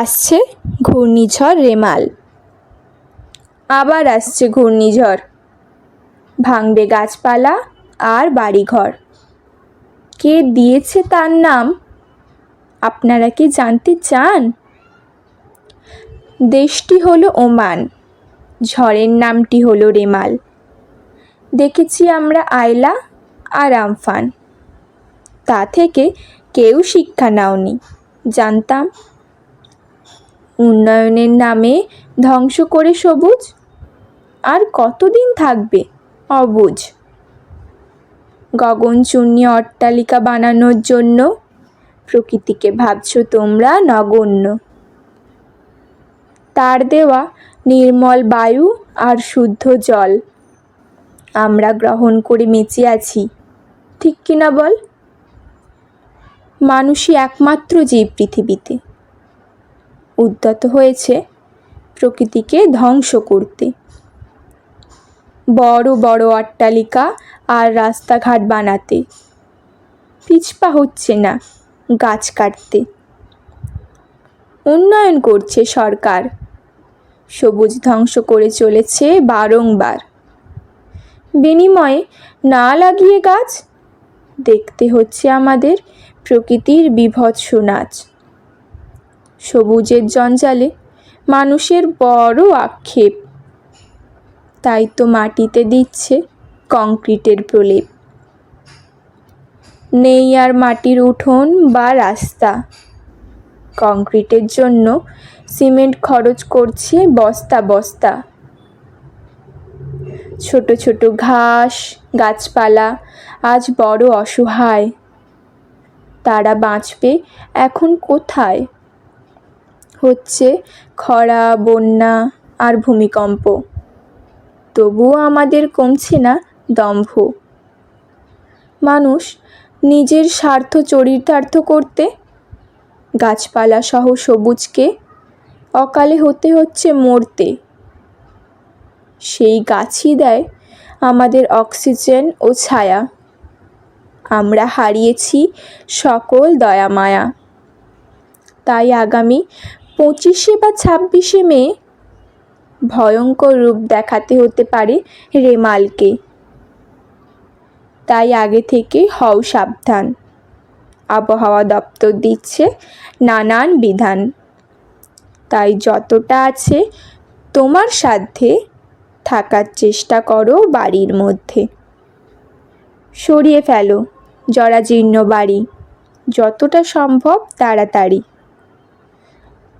আসছে ঘূর্ণিঝড় রেমাল। আবার আসছে ঘূর্ণিঝড়। ভাঙবে গাছপালা আর বাড়িঘর। কে দিয়েছে তার নাম? আপনারা কি জানতে চান? দেশটি হলো ওমান। ঝড়ের নামটি হলো রেমাল। দেখেছি আমরা আয়লা আর আমফান। তা থেকে কেউ শিক্ষা নাওনি। জানতাম উন্নয়নের নামে ধ্বংস করে সবুজ? আর কতদিন থাকবে অবুঝ গগনচুন্নি অট্টালিকা বানানোর জন্য প্রকৃতিকে ভাবছ তোমরা নগণ্য। তার দেওয়া নির্মল বায়ু আর শুদ্ধ জল। আমরা গ্রহণ করে বেঁচে আছি, ঠিক কিনা বল? মানুষই একমাত্র জীব পৃথিবীতে। উদ্যত হয়েছে প্রকৃতিকে ধ্বংস করতে। বড় বড় অট্টালিকা আর রাস্তাঘাট বানাতে। পিছপা হচ্ছে না গাছ কাটতে। উন্নয়ন করছে সরকার। সবুজ ধ্বংস করে চলেছে বারংবার। বিনিময়ে না লাগিয়ে গাছ? দেখতে হচ্ছে আমাদের প্রকৃতির বিভৎস নাচ। সবুজের জঞ্জালে মানুষের বড় আক্ষেপ। তাই তো মাটিতে দিচ্ছে কংক্রিটের প্রলেপ। নেই আর মাটির উঠোন বা রাস্তা। কংক্রিটের জন্য সিমেন্ট খরচ করছে বস্তা বস্তা। ছোট ছোট ঘাস, গাছপালা আজ বড় অসহায়। তারা বাঁচবে এখন কোথায়? হচ্ছে খরা, বন্যা আর ভূমিকম্প। তবুও আমাদের কমছে না দম্ভ। মানুষ নিজের স্বার্থ চরিতার্থ করতে, গাছপালা সহ সবুজকে অকালে হতে হচ্ছে মরতে। সেই গাছই দেয় আমাদের অক্সিজেন ও ছায়া। আমরা হারিয়েছি সকল দয়া মায়া। তাই আগামী পঁচিশে বা ছাব্বিশে মে ভয়ঙ্কর রূপ দেখাতে হতে পারে রেমালকে। তাই আগে থেকে হও সাবধান। আবহাওয়া দপ্তর দিচ্ছে নানান বিধান। তাই যতটা আছে তোমার সাধ্যে থাকার চেষ্টা করো বাড়ির মধ্যে। সরিয়ে ফেলো, জরাজীর্ণ বাড়ি। যতটা সম্ভব তাড়াতাড়ি।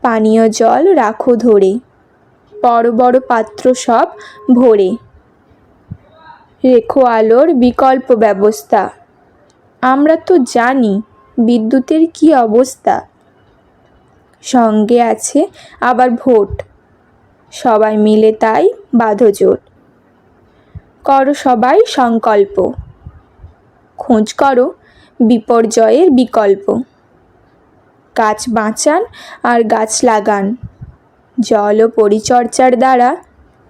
পানীয় জল রাখো ধরে। বড় বড় পাত্র সব ভরে। রেখো আলোর বিকল্প ব্যবস্থা। আমরা তো জানি বিদ্যুতের কি অবস্থা। সঙ্গে আছে আবার ভোট। সবাই মিলে তাই বাঁধজোট করো সবাই সংকল্প। খোঁজ করো বিপর্যয়ের বিকল্প। গাছ বাঁচান আর গাছ লাগান। জল ও পরিচর্যার দ্বারা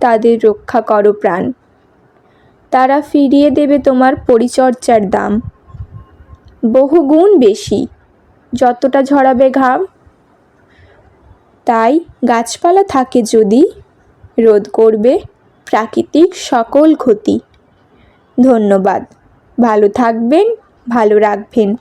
তাদের রক্ষা করো প্রাণ। তারা ফিরিয়ে দেবে তোমার পরিচর্যার দাম। বহু গুণ বেশি, যতটা ঝরাবে ঘাম। তাই গাছপালা থাকে যদি, রোধ করবে প্রাকৃতিক সকল ক্ষতি। ধন্যবাদ। ভালো থাকবেন, ভালো রাখবেন।